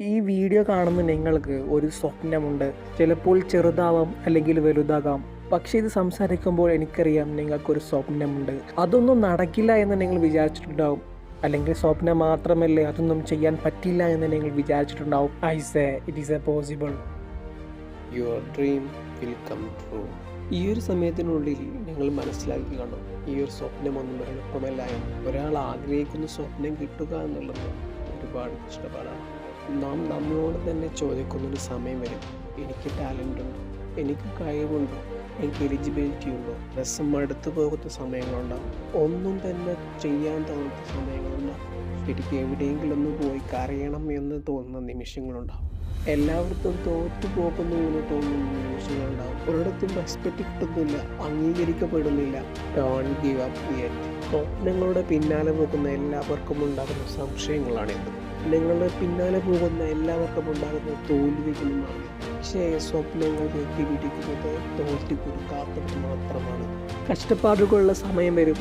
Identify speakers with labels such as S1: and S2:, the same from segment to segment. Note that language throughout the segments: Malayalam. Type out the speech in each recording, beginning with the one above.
S1: ഈ വീഡിയോ കാണുന്ന നിങ്ങൾക്ക് ഒരു സ്വപ്നമുണ്ട്. ചിലപ്പോൾ ചെറുതാവാം അല്ലെങ്കിൽ വലുതാകാം. പക്ഷേ ഇത് സംസാരിക്കുമ്പോൾ എനിക്കറിയാം നിങ്ങൾക്കൊരു സ്വപ്നമുണ്ട്. അതൊന്നും നടക്കില്ല എന്ന് നിങ്ങൾ വിചാരിച്ചിട്ടുണ്ടാവും. അല്ലെങ്കിൽ സ്വപ്നം മാത്രമല്ലേ അതൊന്നും ചെയ്യാൻ പറ്റില്ല എന്ന് നിങ്ങൾ വിചാരിച്ചിട്ടുണ്ടാവും. I say it is a possible
S2: your dream will come true ഈ ഒരു സമയത്തിനുള്ളിൽ നിങ്ങൾ മനസ്സിലാക്കി കാണും. ഈ ഒരു സ്വപ്നമൊന്നും എളുപ്പമല്ല എന്ന്. ഒരാൾ ആഗ്രഹിക്കുന്ന സ്വപ്നം കിട്ടുക എന്നുള്ളത് ഒരുപാട് കഷ്ടപ്പാടാണ്. നാം നമ്മളോട് തന്നെ ചോദിക്കുന്നൊരു സമയം വരും. എനിക്ക് ടാലന്റ് ഉണ്ടോ. എനിക്ക് കഴിവുണ്ടോ. എനിക്ക് എലിജിബിലിറ്റി ഉണ്ടോ. രസം മടുത്തു പോകുന്ന സമയങ്ങളുണ്ടാവും ഒന്നും തന്നെ ചെയ്യാൻ തോന്നുന്ന സമയങ്ങളുണ്ടാവും ശരിക്കും എവിടെയെങ്കിലും ഒന്ന് പോയി കരയണം എന്ന് തോന്നുന്ന നിമിഷങ്ങളുണ്ടാവും എല്ലാവർക്കും തോറ്റു പോകുന്നു എന്ന് തോന്നുന്ന നിമിഷങ്ങളുണ്ടാവും ഒരിടത്തും റെസ്പെക്റ്റ് കിട്ടുന്നില്ല. അംഗീകരിക്കപ്പെടുന്നില്ല. ഡോൺ ഗീവ് അപ്പ് സ്വപ്നങ്ങളുടെ പിന്നാലെ പോകുന്ന എല്ലാവർക്കും ഉണ്ടാകുന്ന സംശയങ്ങളാണിത്. നിങ്ങളുടെ പിന്നാലെ പോകുന്ന എല്ലാവർക്കും ഉണ്ടാകുന്ന തോൽവികളുമാണ് പക്ഷേ സ്വപ്നങ്ങൾ എത്തിപിടിക്കുന്നത് തോറ്റു കൊടുക്കാത്തവർ മാത്രമാണ്.
S1: കഷ്ടപ്പാടുകളുള്ള സമയം വരും.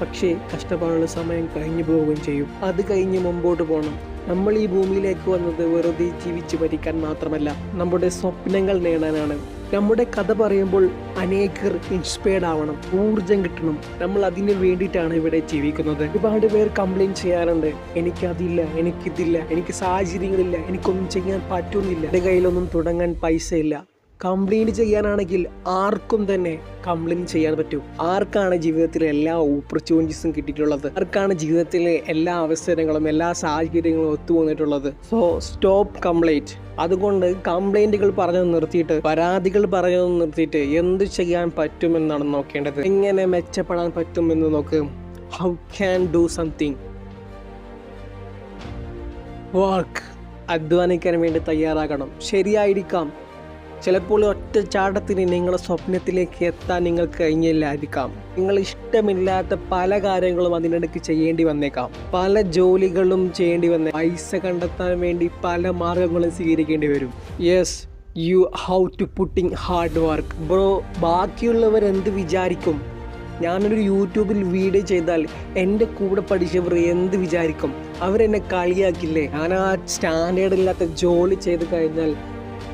S1: പക്ഷേ കഷ്ടപ്പാടുള്ള സമയം കഴിഞ്ഞു പോവുകയും ചെയ്യും. അത് കഴിഞ്ഞ് മുമ്പോട്ട് പോകണം. നമ്മൾ ഈ ഭൂമിയിലേക്ക് വന്നത് വെറുതെ ജീവിച്ച് മരിക്കാൻ മാത്രമല്ല. നമ്മുടെ സ്വപ്നങ്ങൾ നേടാനാണ്. നമ്മുടെ കഥ പറയുമ്പോൾ അനേകർ ഇൻസ്പയർഡ് ആവണം ഊർജം കിട്ടണം. നമ്മൾ അതിനു വേണ്ടിയിട്ടാണ് ഇവിടെ ജീവിക്കുന്നത്. ഒരുപാട് പേർ കംപ്ലൈന്റ് ചെയ്യാറുണ്ട്. എനിക്കതില്ല എനിക്കിതില്ല എനിക്ക് സാഹചര്യങ്ങളില്ല എനിക്കൊന്നും ചെയ്യാൻ പറ്റുന്നില്ല. എന്റെ കയ്യിലൊന്നും തുടങ്ങാൻ പൈസ ഇല്ല കംപ്ലൈന്റ് ചെയ്യാനാണെങ്കിൽ ആർക്കും തന്നെ കംപ്ലൈന്റ് ചെയ്യാൻ പറ്റും. ആർക്കാണ് ജീവിതത്തിലെ എല്ലാ ഓപ്പർച്യൂണിറ്റീസും കിട്ടിയിട്ടുള്ളത്? ആർക്കാണ് ജീവിതത്തിലെ എല്ലാ അവസരങ്ങളും എല്ലാ സാഹചര്യങ്ങളും ഒത്തുപോന്നിട്ടുള്ളത് സോ സ്റ്റോപ്പ് കംപ്ലൈന്റ് അതുകൊണ്ട് കംപ്ലൈന്റുകൾ പറഞ്ഞു നിർത്തിയിട്ട് പരാതികൾ പറഞ്ഞു നിർത്തിയിട്ട് എന്ത് ചെയ്യാൻ പറ്റുമെന്നാണ് നോക്കേണ്ടത്. എങ്ങനെ മെച്ചപ്പെടാൻ പറ്റുമെന്ന് നോക്ക്. How can do something work അധ്വാനിക്കാൻ വേണ്ടി തയ്യാറാകണം. ശരിയായിരിക്കാം. ചിലപ്പോൾ ഒറ്റ ചാട്ടത്തിന് നിങ്ങളുടെ സ്വപ്നത്തിലേക്ക് എത്താൻ നിങ്ങൾക്ക് കഴിഞ്ഞില്ലായിരിക്കാം. നിങ്ങൾ ഇഷ്ടമില്ലാത്ത പല കാര്യങ്ങളും അതിനിടയ്ക്ക് ചെയ്യേണ്ടി വന്നേക്കാം. പല ജോലികളും ചെയ്യേണ്ടി വന്നേ പൈസ കണ്ടെത്താൻ വേണ്ടി പല മാർഗങ്ങളും സ്വീകരിക്കേണ്ടി വരും. Yes you how to putting hard work bro ബാക്കിയുള്ളവർ എന്ത് വിചാരിക്കും? ഞാനൊരു യൂട്യൂബിൽ വീഡിയോ ചെയ്താൽ എന്റെ കൂടെ പഠിച്ചവർ എന്ത് വിചാരിക്കും? അവരെന്നെ കളിയാക്കില്ലേ? ഞാൻ ആ സ്റ്റാൻഡേർഡ് ഇല്ലാത്ത ജോലി ചെയ്ത് കഴിഞ്ഞാൽ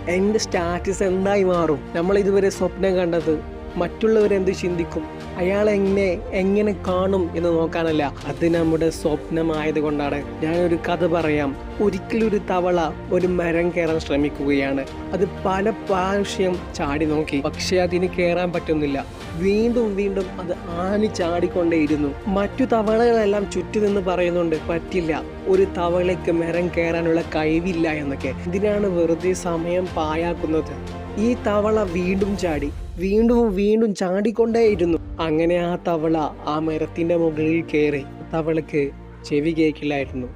S1: എന്റെ സ്റ്റാറ്റസ് എന്തായി മാറും? നമ്മൾ ഇതുവരെ സ്വപ്നം കണ്ടത്. മറ്റുള്ളവരെന്ത് ചിന്തിക്കും? അയാൾ എങ്ങനെ എങ്ങനെ കാണും എന്ന് നോക്കാനല്ല. അത് നമ്മുടെ സ്വപ്നമായത് കൊണ്ടാണ് ഞാനൊരു കഥ പറയാം. ഒരിക്കലൊരു തവള ഒരു മരം കയറാൻ ശ്രമിക്കുകയാണ്. അത് പല പ്രാവശ്യം ചാടി നോക്കി. പക്ഷെ അതിന് കയറാൻ പറ്റുന്നില്ല. വീണ്ടും വീണ്ടും അത് ആനി ചാടിക്കൊണ്ടേയിരുന്നു. മറ്റു തവളകളെല്ലാം ചുറ്റു നിന്ന് പറയുന്നുണ്ട്. പറ്റില്ല. ഒരു തവളയ്ക്ക് മരം കയറാനുള്ള കഴിവില്ല എന്നൊക്കെ. ഇതിനാണ് വെറുതെ സമയം പായാക്കുന്നത് ഈ തവള വീണ്ടും ചാടി വീണ്ടും വീണ്ടും ചാടിക്കൊണ്ടേയിരുന്നു. അങ്ങനെ ആ തവള ആ മരത്തിന്റെ മുകളിൽ കയറി തവളക്ക് ചെവി കേൾക്കില്ലായിരുന്നു.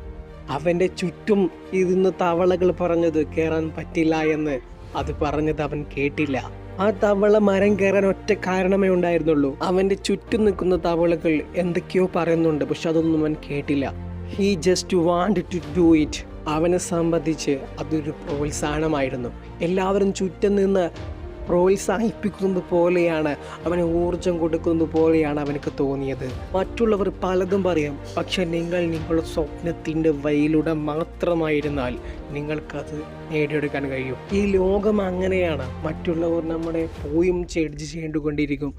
S1: അവന്റെ ചുറ്റും ഇരുന്ന് തവളകൾ പറഞ്ഞത് കയറാൻ പറ്റില്ല എന്ന് അത് പറഞ്ഞത് അവൻ കേട്ടില്ല. ആ തവള മരം കയറാൻ ഒറ്റ കാരണമേ ഉണ്ടായിരുന്നുള്ളൂ. അവന്റെ ചുറ്റും നിൽക്കുന്ന തവളകൾ എന്തൊക്കെയോ പറയുന്നുണ്ട് പക്ഷെ അതൊന്നും അവൻ കേട്ടില്ല. He just want to do it അവനെ സംബന്ധിച്ച് അതൊരു പ്രോത്സാഹനമായിരുന്നു. എല്ലാവരും ചുറ്റും നിന്ന് പ്രോത്സാഹിപ്പിക്കുന്നത് പോലെയാണ് അവന് ഊർജം കൊടുക്കുന്നത് പോലെയാണ് അവനക്ക് തോന്നിയത്. മറ്റുള്ളവർ പലതും പറയും പക്ഷെ നിങ്ങൾ നിങ്ങളുടെ സ്വപ്നത്തിന്റെ വഴിയിലൂടെ മാത്രമായിരുന്നാൽ നിങ്ങൾക്കത് നേടിയെടുക്കാൻ കഴിയും. ഈ ലോകം അങ്ങനെയാണ്. മറ്റുള്ളവർ നമ്മളെ പോയും ചെടിച്ച് ചെയ്തുകൊണ്ടിരിക്കും.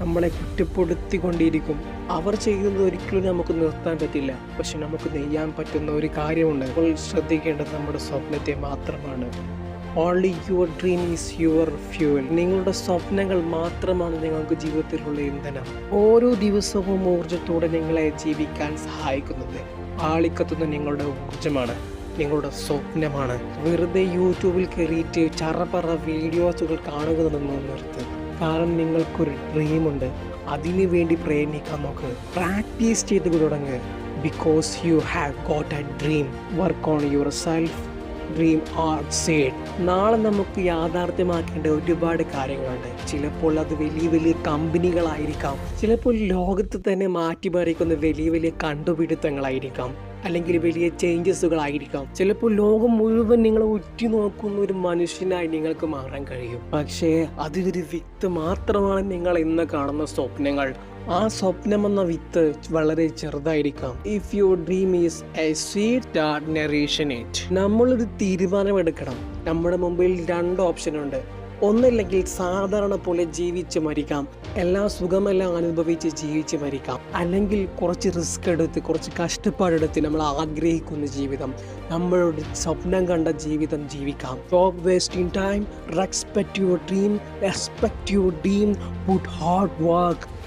S1: നമ്മളെ കുറ്റപ്പെടുത്തിക്കൊണ്ടിരിക്കും. അവർ ചെയ്യുന്നത് ഒരിക്കലും നമുക്ക് നിർത്താൻ പറ്റില്ല. പക്ഷെ നമുക്ക് നെയ്യാൻ പറ്റുന്ന ഒരു കാര്യമുണ്ട്. അപ്പോൾ ശ്രദ്ധിക്കേണ്ടത് നമ്മുടെ സ്വപ്നത്തെ മാത്രമാണ്. Only your dream is your fuel നിങ്ങളുടെ സ്വപ്നങ്ങൾ മാത്രമാണ് നിങ്ങൾക്ക് ജീവിതത്തിലുള്ള ഇന്ധനം. ഓരോ ദിവസവും ഊർജത്തോടെ നിങ്ങളെ ജീവിക്കാൻ സഹായിക്കുന്നത് ആളിക്കത്തുന്ന നിങ്ങളുടെ ഊർജമാണ് നിങ്ങളുടെ സ്വപ്നമാണ്. വെറുതെ യൂട്യൂബിൽ കയറിയിട്ട് ചറപറ വീഡിയോസുകൾ കാണുക നിന്ന് നിർത്ത്. കാരണം നിങ്ങൾക്കൊരു ഡ്രീമുണ്ട് അതിനു വേണ്ടി പ്രയത്നിക്കാൻ നോക്ക്. പ്രാക്ടീസ് ചെയ്ത് തുടങ്ങ്. Because you have got a dream work on yourself dream are said നാളെ നമുക്ക് യാഥാർത്ഥ്യമാക്കേണ്ട ഒരുപാട് കാര്യങ്ങളുണ്ട്. ചിലപ്പോൾ അത് വലിയ വലിയ കമ്പനികളായിരിക്കാം. ചിലപ്പോൾ ലോകത്ത് തന്നെ മാറ്റിമറിക്കുന്ന വലിയ വലിയ കണ്ടുപിടുത്തങ്ങളായിരിക്കാം. അല്ലെങ്കിൽ വലിയ ചേഞ്ചസുകളായിരിക്കാം ചിലപ്പോൾ ലോകം മുഴുവൻ നിങ്ങളെ ഉറ്റുനോക്കുന്ന ഒരു മനുഷ്യനായി നിങ്ങൾക്ക് മാറാൻ കഴിയും. പക്ഷേ അതിലൊരു വിത്ത് മാത്രമാണ് നിങ്ങൾ ഇന്ന് കാണുന്ന സ്വപ്നങ്ങൾ. ആ സ്വപ്നം എന്ന വിത്ത് വളരെ ചെറുതായിരിക്കാം. If your dream is a sweet narration it നമ്മളൊരു തീരുമാനമെടുക്കണം. നമ്മുടെ മുമ്പിൽ രണ്ട് ഓപ്ഷൻ ഉണ്ട്. ഒന്നില്ലെങ്കിൽ സാധാരണ പോലെ ജീവിച്ച് മരിക്കാം. എല്ലാ സുഖമെല്ലാം അനുഭവിച്ച് ജീവിച്ച് മരിക്കാം. അല്ലെങ്കിൽ കുറച്ച് റിസ്ക് എടുത്ത് കുറച്ച് കഷ്ടപ്പാടെടുത്ത് നമ്മൾ ആഗ്രഹിക്കുന്ന ജീവിതം നമ്മളുടെ സ്വപ്നം കണ്ട ജീവിതം ജീവിക്കാം. Wasting time respect your dream respect your dream put hard work